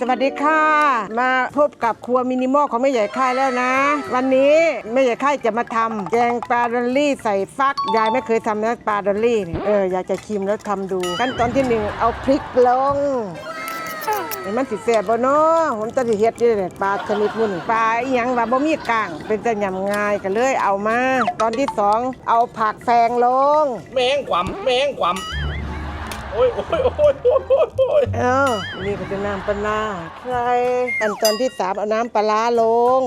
สวัสดีค่ะ มาพบกับครัวมินิมอลของแม่ใหญ่ค่ายแล้วนะ วันนี้แม่ใหญ่ค่ายจะมาทำแกงปลาดอลลี่ใส่ฟัก ยายไม่เคยทำนะปลาดอลลี่เอออยากจะชิมแล้วทำดู ขั้นตอนที่หนึ่งเอาพริกลงมันสิแสบบ่เนาะผมจะสิเฮ็ดนี่แหละปลาชนิดมุ่นปลาอีหยังว่าบ่มีกลาง เป็นแต่ยำง่ายก็เลยเอามา ตอนที่สองเอาผักแฟงลง แมงกว่ำแมงกว่ำโอ้ยโอ้ยโอ้ยโอ้ยโอ้ยโอ้ย เออนี่ก็จะน้ำปลาร้าใส่อันตอนที่สามเอาน้ำปลาร้าลง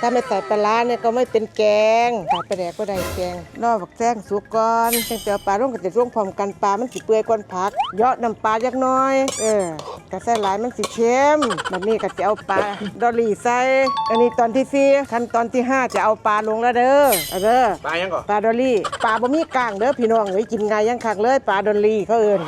ถ้าไม่ใส่ปลาร้าเนี่ยก็ไม่เป็นแกงขาดไปแดกก็ได้แกงรอบักแจ้งสุกก่อนจังเจียวปลาร่วงกับจะร่วงพร้อมกันปลามันสิเปื่อยก่อนผักเยาะน้ำปลาจักหน้อย เออกระใส่หลายมันสิเค็มแบบนี้ก็จะเอาปลาดอลลี่ใส่อันนี้ตอนที่สี่ขั้นตอนที่ห้าจะเอาปลาลงแล้วเด้อเอาเด้อตายยังก่อนปลาดอลลี่ปลาบ่มีกลางเด้อพี่น้องเอ้ยกินง่ายยังคักเลยปลาดอลลี่เขาเอิ้น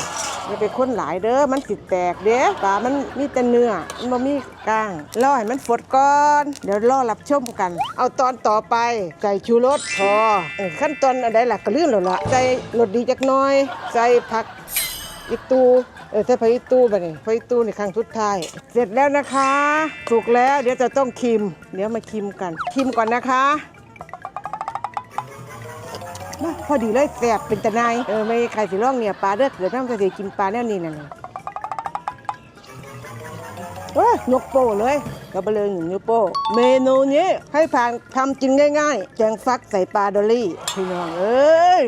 อย่าไปค้นหลายเด้อมันสิแตกเด้อปลามันมีแต่เนื้อมันบ่มีกลางรอให้มันฟดก่อนเดี๋ยวรอรับชมกัน เอาตอนต่อไปใส่ชูรสพอเออขั้นตอนอันใดล่ะก็ลืมแล้วล่ะใส่รสดีจักหน่อย ใส่ผักอีตูเออใส่ผักอีตูบัดนี้ผักอีตูในครั้งสุดท้ายเสร็จแล้วนะคะสุกแล้วเดี๋ยวจะต้องคิม เดี๋ยวมาคิมกันคิมก่อนนะคะ มาพอดีเลยแสบเป็นตะนายเออไม่ใครสิร่องเนี่ยปลาเลือดเกิดน้ำจะสิกินปลาแน่นี่นั่น่ะเอ้ยยกโป้เลยกระเบลยหนึ่งนิ้วโป้เมนูนี้ให้ผ่านทำกินง่ายๆ แกงฟักใส่ปลาดอลลี่พี่น้องเอ้ย